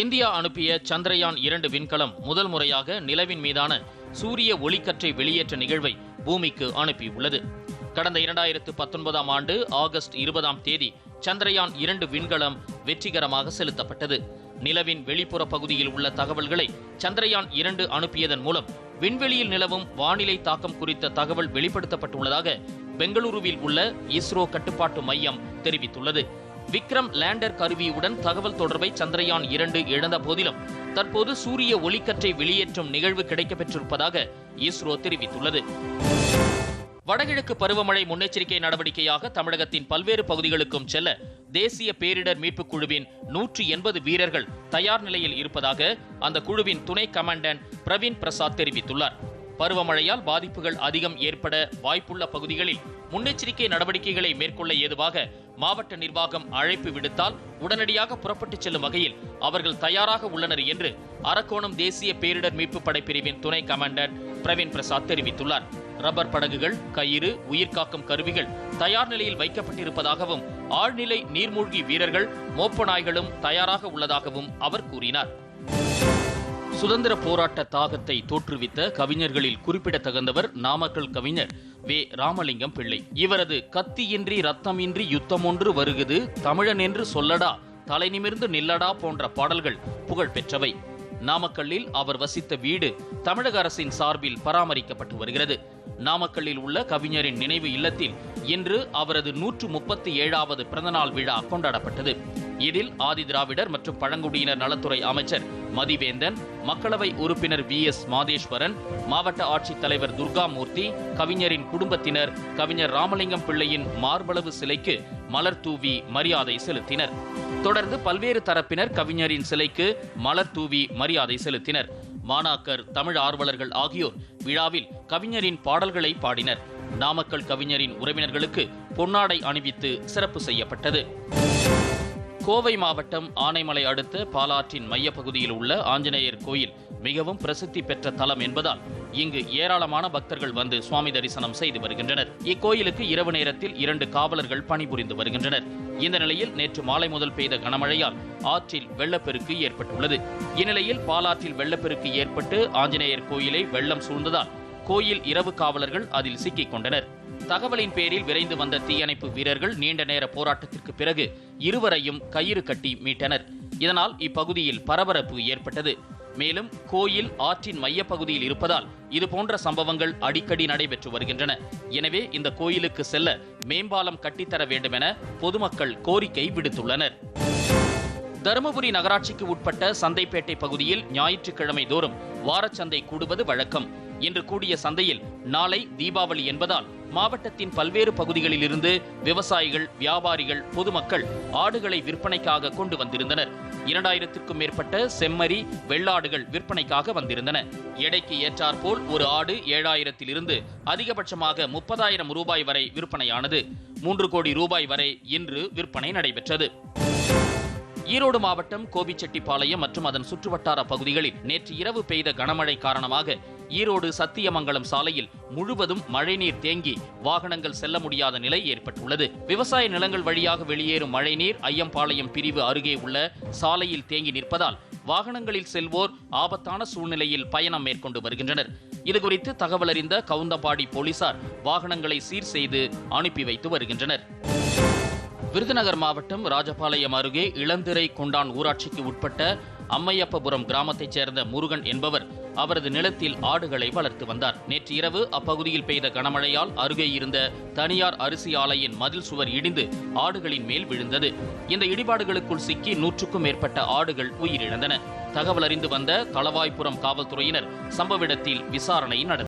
India அனுப்பிய சந்திரயான் இரண்டு விண்கலம் முதல் முறையாக நிலவின் மீதான சூரிய ஒளிக்கற்றை வெளியேற்ற நிகழ்வை பூமிக்கு அனுப்பியுள்ளது. கடந்த இரண்டாயிரத்து பத்தொன்பதாம் ஆண்டு ஆகஸ்ட் இருபதாம் தேதி சந்திரயான் இரண்டு விண்கலம் வெற்றிகரமாக செலுத்தப்பட்டது. நிலவின் வெளிப்புற பகுதியில் உள்ள தகவல்களை சந்திரயான் இரண்டு அனுப்பியதன் மூலம் விண்வெளியில் நிலவும் வானிலை தாக்கம் குறித்த தகவல் வெளிப்படுத்தப்பட்டுள்ளதாக பெங்களூருவில் உள்ள இஸ்ரோ கட்டுப்பாட்டு மையம் தெரிவித்துள்ளது. விக்ரம் லேண்டர் கருவியுடன் தகவல் தொடர்பை சந்திரயான் இரண்டு இழந்த போதிலும் தற்போது சூரிய ஒளிக்கற்றை வெளியேற்றும் நிகழ்வு கிடைக்கப்பெற்றிருப்பதாக இஸ்ரோ தெரிவித்துள்ளது. வடகிழக்கு பருவமழை முன்னெச்சரிக்கை நடவடிக்கையாக தமிழகத்தின் பல்வேறு பகுதிகளுக்கும் செல்ல தேசிய பேரிடர் மீட்புக் குழுவின் நூற்றி எண்பது வீரர்கள் தயார் நிலையில் இருப்பதாக அந்த குழுவின் துணை கமாண்டன்ட் பிரவீன் பிரசாத் தெரிவித்துள்ளார். பருவமழையால் பாதிப்புகள் அதிகம் ஏற்பட வாய்ப்புள்ள பகுதிகளில் முன்னெச்சரிக்கை நடவடிக்கைகளை மேற்கொள்ள ஏதுவாக மாவட்ட நிர்வாகம் அழைப்பு விடுத்தால் உடனடியாக புறப்பட்டுச் செல்லும் வகையில் அவர்கள் தயாராக உள்ளனர் என்று அரக்கோணம் தேசிய பேரிடர் மீட்பு படை பிரிவின் துணை கமாண்டர் பிரவீன் பிரசாத் தெரிவித்துள்ளார். ரப்பர் படகுகள் கயிறு உயிர்காக்கும் கருவிகள் தயார் நிலையில் வைக்கப்பட்டிருப்பதாகவும் ஆழ்நிலை நீர்மூழ்கி வீரர்கள் மோப்ப நாய்களும் தயாராக உள்ளதாகவும் அவர் கூறினார். சுதந்திர போராட்ட தாகத்தை தோற்றுவித்த கவிஞர்களில் குறிப்பிடத்தகுந்தவர் நாமக்கல் கவிஞர் வே. ராமலிங்கம் பிள்ளை. இவரது கத்தியின்றி ரத்தமின்றி யுத்தமொன்று வருகுது. தமிழன் என்று சொல்லடா தலை நிமிர்ந்து நில்லடா போன்ற பாடல்கள் புகழ் பெற்றவை. நாமக்கல்லில் அவர் வசித்த வீடு தமிழக அரசின் சார்பில் பராமரிக்கப்பட்டு வருகிறது. நாமக்கல்லில் உள்ள கவிஞரின் நினைவு இல்லத்தில் இன்று அவரது நூற்று முப்பத்தி ஏழாவது பிறந்தநாள் விழா கொண்டாடப்பட்டது. இதில் ஆதி திராவிடர் மற்றும் பழங்குடியினர் நலத்துறை அமைச்சர் மதிவேந்தன் மக்களவை உறுப்பினர் வி எஸ் மாதேஸ்வரன் மாவட்ட ஆட்சித்தலைவர் துர்காமூர்த்தி கவிஞரின் குடும்பத்தினர் கவிஞர் ராமலிங்கம் பிள்ளையின் மார்பளவு சிலைக்கு மலர் தூவி மரியாதை செலுத்தினர். தொடர்ந்து பல்வேறு தரப்பினர் கவிஞரின் சிலைக்கு மலர் தூவி மரியாதை செலுத்தினர். மாணாக்கர் தமிழ் ஆர்வலர்கள் ஆகியோர் விழாவில் கவிஞரின் பாடல்களை பாடினர். நாமக்கல் கவிஞரின் உறவினர்களுக்கு பொன்னாடை அணிவித்து சிறப்பு செய்யப்பட்டது. கோவை மாவட்டம் ஆனைமலை அடுத்த பாலாற்றின் மையப்பகுதியில் உள்ள ஆஞ்சநேயர் கோயில் மிகவும் பிரசித்தி பெற்ற தலம் என்பதால் இங்கு ஏராளமான பக்தர்கள் வந்து சுவாமி தரிசனம் செய்து வருகின்றனர். இக்கோயிலுக்கு இரவு நேரத்தில் இரண்டு காவலர்கள் பணிபுரிந்து வருகின்றனர். இந்த நிலையில் நேற்று மாலை முதல் பெய்த கனமழையால் ஆற்றில் வெள்ளப்பெருக்கு ஏற்பட்டுள்ளது. இந்நிலையில் பாலாற்றில் வெள்ளப்பெருக்கு ஏற்பட்டு ஆஞ்சநேயர் கோயிலை வெள்ளம் சூழ்ந்ததால் கோயில் இரவு காவலர்கள் அதில் சிக்கிக் கொண்டனர். தகவலின் பேரில் விரைந்து வந்த தீயணைப்பு வீரர்கள் நீண்ட நேர போராட்டத்திற்கு பிறகு இருவரையும் கயிறு கட்டி மீட்டனர். இதனால் இப்பகுதியில் பரபரப்பு ஏற்பட்டது. மேலும் கோயில் ஆற்றின் மையப்பகுதியில் இருப்பதால் இதுபோன்ற சம்பவங்கள் அடிக்கடி நடைபெற்று வருகின்றன. எனவே இந்த கோயிலுக்கு செல்ல மேம்பாலம் கட்டித்தர வேண்டும் என பொதுமக்கள் கோரிக்கை விடுத்துள்ளனர். தருமபுரி நகராட்சிக்கு உட்பட்ட சந்தைப்பேட்டை பகுதியில் ஞாயிற்றுக்கிழமை தோறும் வாரச்சந்தை கூடுவது வழக்கம். இன்று கூடிய சந்தையில் நாளை தீபாவளி என்பதால் மாவட்டத்தின் பல்வேறு பகுதிகளிலிருந்து விவசாயிகள் வியாபாரிகள் பொதுமக்கள் ஆடுகளை விற்பனைக்காக கொண்டு வந்திருந்தனர். இரண்டாயிரத்திற்கும் மேற்பட்ட செம்மறி வெள்ளாடுகள் விற்பனைக்காக வந்திருந்தன. எடைக்கு ஏற்றாற்போல் ஒரு ஆடு ஏழாயிரத்திலிருந்து அதிகபட்சமாக முப்பதாயிரம் ரூபாய் வரை விற்பனையானது. மூன்று கோடி ரூபாய் வரை இன்று விற்பனை நடைபெற்றது. ஈரோடு மாவட்டம் கோபிச்செட்டிப்பாளையம் மற்றும் அதன் சுற்றுவட்டார பகுதிகளில் நேற்று இரவு பெய்த கனமழை காரணமாக ஈரோடு சத்தியமங்கலம் சாலையில் முழுவதும் மழைநீர் தேங்கி வாகனங்கள் செல்ல முடியாத நிலை ஏற்பட்டுள்ளது. விவசாய நிலங்கள் வழியாக வெளியேறும் மழைநீர் ஐயம்பாளையம் பிரிவு அருகே உள்ள சாலையில் தேங்கி நிற்பதால் வாகனங்களில் செல்வோர் ஆபத்தான சூழ்நிலையில் பயணம் மேற்கொண்டு வருகின்றனர். இதுகுறித்து தகவலறிந்த கவுந்தபாடி போலீசார் வாகனங்களை சீர் செய்து அனுப்பி வைத்து வருகின்றனர். விருதுநகர் மாவட்டம் ராஜபாளையம் அருகே இளந்திரை கொண்டான் ஊராட்சிக்கு உட்பட்ட அம்மையப்பபுரம் கிராமத்தைச் சேர்ந்த முருகன் என்பவர் அவரது நிலத்தில் ஆடுகளை வளர்த்து வந்தார். நேற்று இரவு அப்பகுதியில் பெய்த கனமழையால் அருகே இருந்த தனியார் அரிசி ஆலையின் மதில் சுவர் இடிந்து ஆடுகளின் மேல் விழுந்தது. இந்த இடிபாடுகளுக்குள் சிக்கி நூற்றுக்கும் மேற்பட்ட ஆடுகள் உயிரிழந்தன. தகவல் அறிந்து வந்த தளவாய்ப்புறம் காவல்துறையினர் சம்பவ இடத்தில் விசாரணை நடத்தினர்